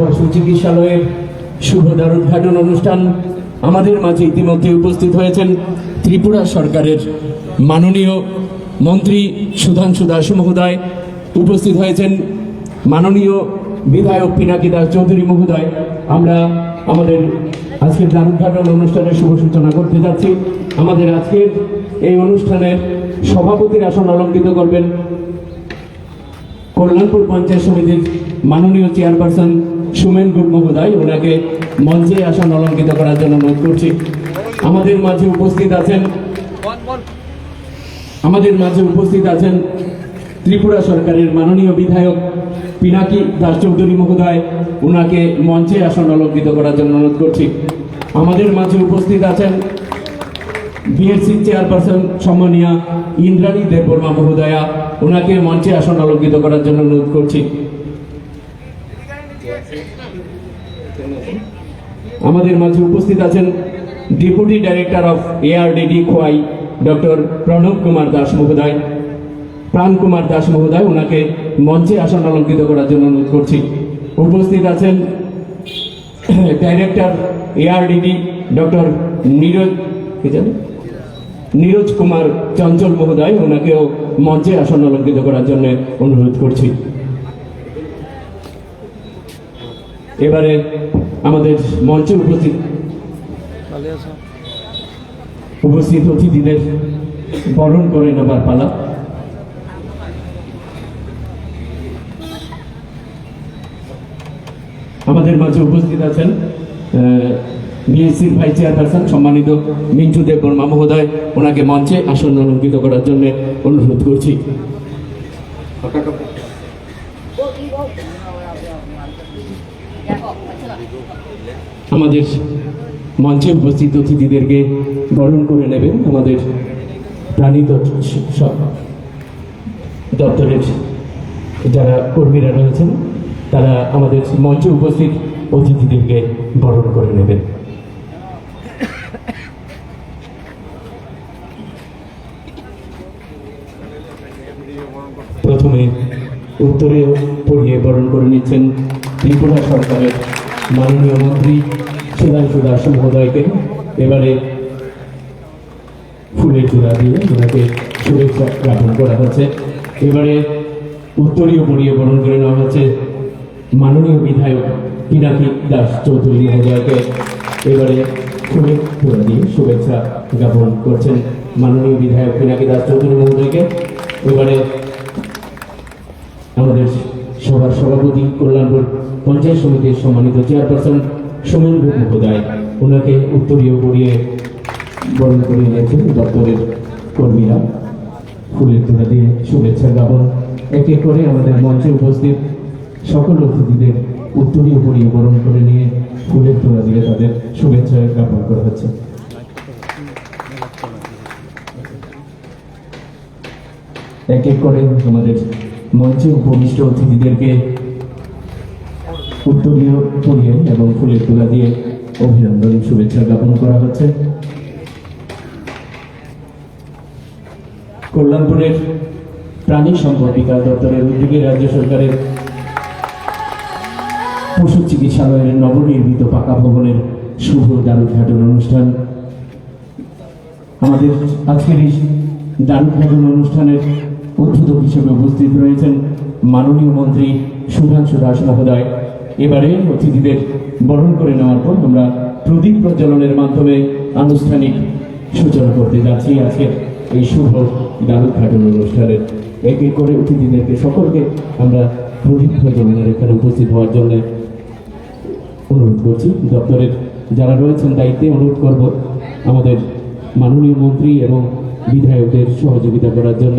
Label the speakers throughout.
Speaker 1: পশু চিকিৎসালয়ের শুভ দ্বারোদ্ঘাটন অনুষ্ঠান আমাদের মাঝে ইতিমধ্যে উপস্থিত হয়েছেন ত্রিপুরা সরকারের মাননীয় মন্ত্রী সুধাংশু দাস মহোদয়। উপস্থিত হয়েছেন মাননীয় বিধায়ক পিনাকি দাস চৌধুরী মহোদয়। আমরা আমাদের আজকের দ্বারোদ্ঘাটন অনুষ্ঠানের শুভ সূচনা করতে যাচ্ছি। আমাদের আজকের এই অনুষ্ঠানের সভাপতির আসন অলঙ্কৃত করবেন কল্যাণপুর পঞ্চায়েত সমিতির মাননীয় চেয়ারপারসন সুমেন মহোদয় ওনাকে মঞ্চে আসন অলঙ্কিত করার জন্য অনুরোধ করছি। আমাদের মাঝে উপস্থিত আছেন আমাদের মাঝে উপস্থিত আছেন ত্রিপুরা সরকারের মাননীয় বিধায়ক পিনাকি দাস চৌধুরী মহোদয়। ওনাকে মঞ্চে আসন অলঙ্কিত করার জন্য অনুরোধ করছি। আমাদের মাঝে উপস্থিত আছেন বিএসসি চেয়ারপারসন সম্মানীয় ইন্দ্রাণী দেববর্মা মহোদয়া। ওনাকে মঞ্চে আসন অলঙ্কিত করার জন্য অনুরোধ করছি। আমাদের মাঝে উপস্থিত আছেন deputy director of ARDD Khowai doctor Pranab Kumar Das মহোদয়। প্রাণ কুমার দাস মহোদয়, ওনাকে মঞ্চে আসন অলঙ্কৃত করার জন্য অনুরোধ করছি। উপস্থিত আছেন ডাইরেক্টর এআরডিডি ডক্টর নীরজ কি জানেন নীরজ কুমার চঞ্চল মহোদয়, ওনাকেও মঞ্চে আসন অলঙ্কৃত করার জন্য অনুরোধ করছি। এবারে আমাদের মঞ্চে উপস্থিত উপস্থিত অতিথিদের বরণ করে নেবার পালা। আমাদের মাঝে উপস্থিত আছেন বিএসসির ভাইস চেয়ারপারসন সম্মানিত মিন্টু দেব বর্মা মহোদয়। ওনাকে মঞ্চে আসন অলঙ্কৃত করার জন্য অনুরোধ করছি। আমাদের মঞ্চে উপস্থিত অতিথিদেরকে বরণ করে নেবেন আমাদের প্রাণী দপ্তরের যারা কর্মীরা রয়েছেন, তারা আমাদের মঞ্চে উপস্থিত অতিথিদেরকে বরণ করে নেবেন। প্রথমে উত্তরে পড়িয়ে বরণ করে নিচ্ছেন ত্রিপুরা সরকারের মাননীয় মন্ত্রী সুধাংশু দাস মহোদয়কে এবারে ফুলের চূড়া দিয়ে ওনাকে শুভেচ্ছা জ্ঞাপন করা হচ্ছে। এবারে উত্তরীয় পড়িয়ে বরণ করে নেওয়া হচ্ছে মাননীয় বিধায়ক পিনাকি দাস চৌধুরী মহোদয়কে। এবারে ফুলের চূড়া দিয়ে শুভেচ্ছা জ্ঞাপন করছেন মাননীয় বিধায়ক পিনাকি দাস চৌধুরী মহোদয়কে। এবারে আমাদের সভার সভাপতি কল্যাণপুর পঞ্চায়েত সমিতির সম্মানিত চেয়ারপারসন সোমেন মহোদয়। ওনাকে উত্তরীয় পড়িয়ে বরণ করে নিয়েছেন দপ্তরের কর্মীরা। ফুলের তোলা দিয়ে শুভেচ্ছা জ্ঞাপন এক এক করে আমাদের মঞ্চে উপস্থিত সকল অতিথিদের উত্তরীয় পড়িয়ে বরণ করে নিয়ে ফুলের তোলা দিয়ে তাদের শুভেচ্ছা জ্ঞাপন করা হচ্ছে। এক এক করে আমাদের মঞ্চে উপবিষ্ট অতিথিদেরকে উত্তরীয় পড়িয়ে এবং ফুলের তোলা দিয়ে অভিনন্দন, শুভেচ্ছা জ্ঞাপন করা হচ্ছে। কল্যাণপুরের প্রাণী সম্পদ বিকাশ দপ্তরের উদ্যোগে রাজ্য সরকারের পশু চিকিৎসালয়ের নবনির্মিত পাকা ভবনের শুভ দ্বারোদ্ঘাটন অনুষ্ঠান। আমাদের আজকের এই দ্বারোদ্ঘাটন অনুষ্ঠানের উদ্বোধক হিসেবে উপস্থিত রয়েছেন মাননীয় মন্ত্রী সুধাংশু দাস মহোদয়। এবারে অতিথিদের বরণ করে নেওয়ার পর আমরা প্রদীপ প্রজ্বলনের মাধ্যমে আনুষ্ঠানিক সূচনা করতে যাচ্ছি। আজকের এই শুভ দ্বারোদ্ঘাটন অনুষ্ঠানের এক এক করে অতিথিদেরকে সকলকে আমরা প্রদীপ প্রজ্বলনের এখানে উপস্থিত হওয়ার জন্য অনুরোধ করছি। দপ্তরের যারা রয়েছেন দায়িত্বে অনুরোধ করব আমাদের মাননীয় মন্ত্রী এবং বিধায়কদের সহযোগিতা করার জন্য।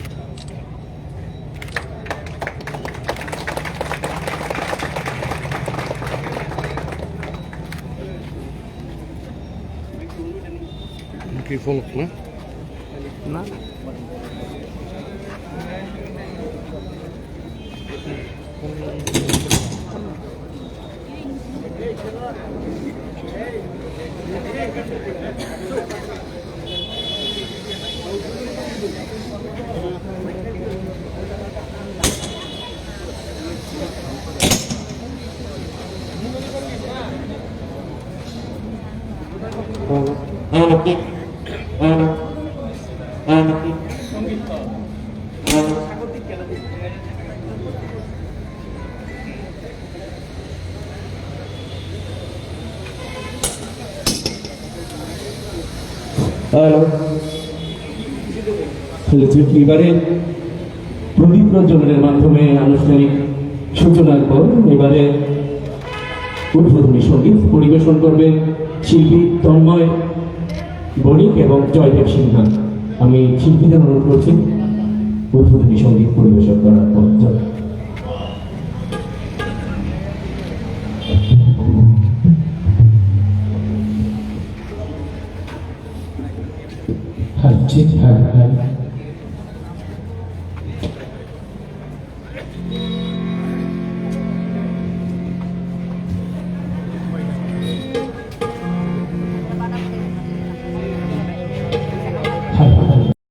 Speaker 2: কি ফলক না
Speaker 3: না Thank.
Speaker 1: এবারে প্রদীপ প্রজ্বলনের মাধ্যমে আনুষ্ঠানিক সূচনার পর এবারে উদ্বোধনী সংগীত পরিবেশন করবে শিল্পী তন্ময় বণিক এবং জয়দেব সিনহা। আমি শিল্পীদের অনুরোধ করছি, উদ্বোধনী সংগীত পরিবেশন করার পর। হ্যাঁ ঠিক হ্যাঁ হ্যাঁ।